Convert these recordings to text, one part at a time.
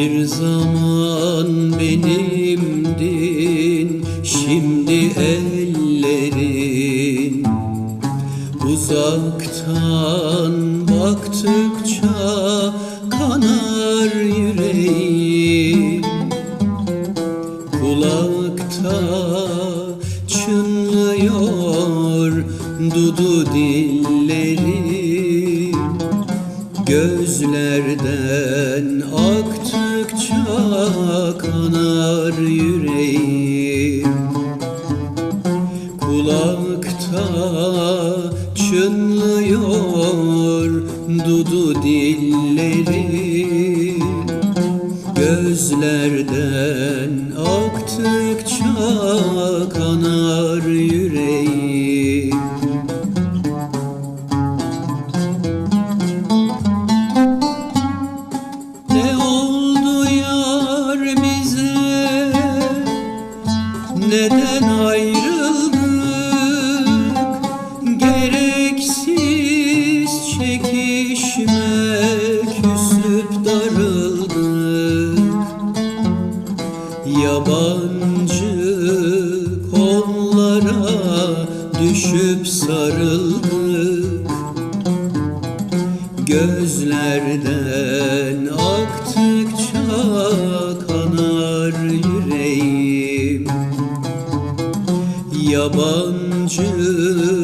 Bir zaman benimdin, şimdi ellerin. Uzaktan baktıkça kanar yüreğim. Kulakta çınlıyor dudu dillerim. Gözlerden aktıkça kanar yüreğim. Kulakta çınlıyor dudu dillerim. Gözlerden aktıkça kanar yüreğim çekişme Küsüp darıldık Yabancı kollara Düşüp sarıldık Gözlerden aktıkça kanar yüreğim. Yabancı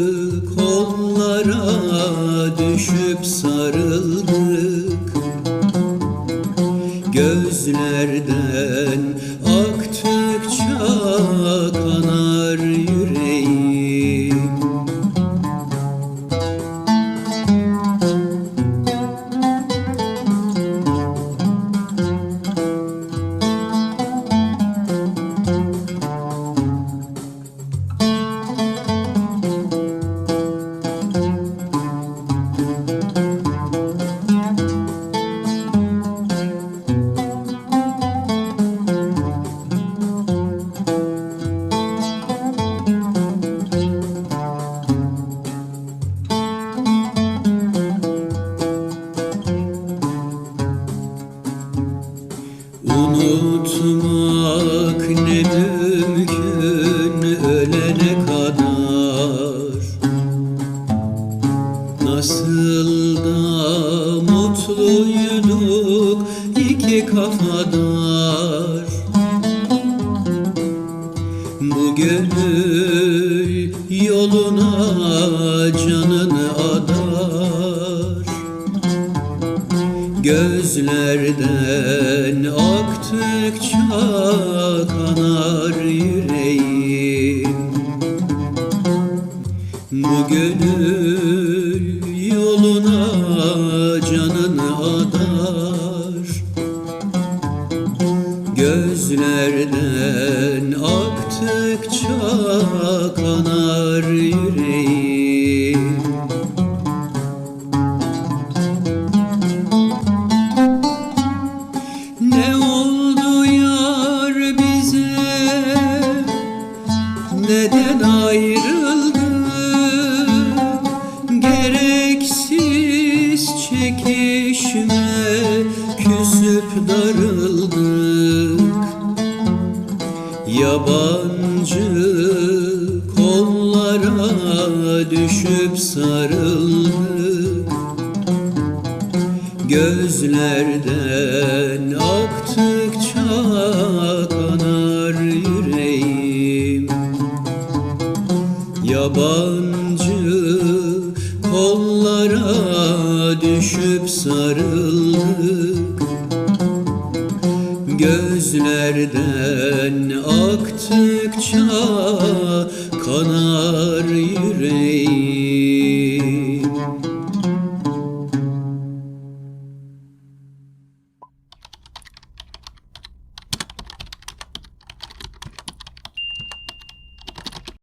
düşüp sarıldık. Gözlerden Unutmak ne mümkün ölene kadar? Nasıl da mutluyduk iki kafadar. Bu gönül yoluna canını adar Gözlerden aktıkça kanar yüreğim. Bu gönül yoluna canını adar. Gözlerden aktıkça kanar yüreğim Yabancı kollara düşüp sarıldık. Gözlerden aktıkça kanar yüreğim. Yabancı kollara düşüp sarıldık gözlerden aktıkça kanar yüreğim.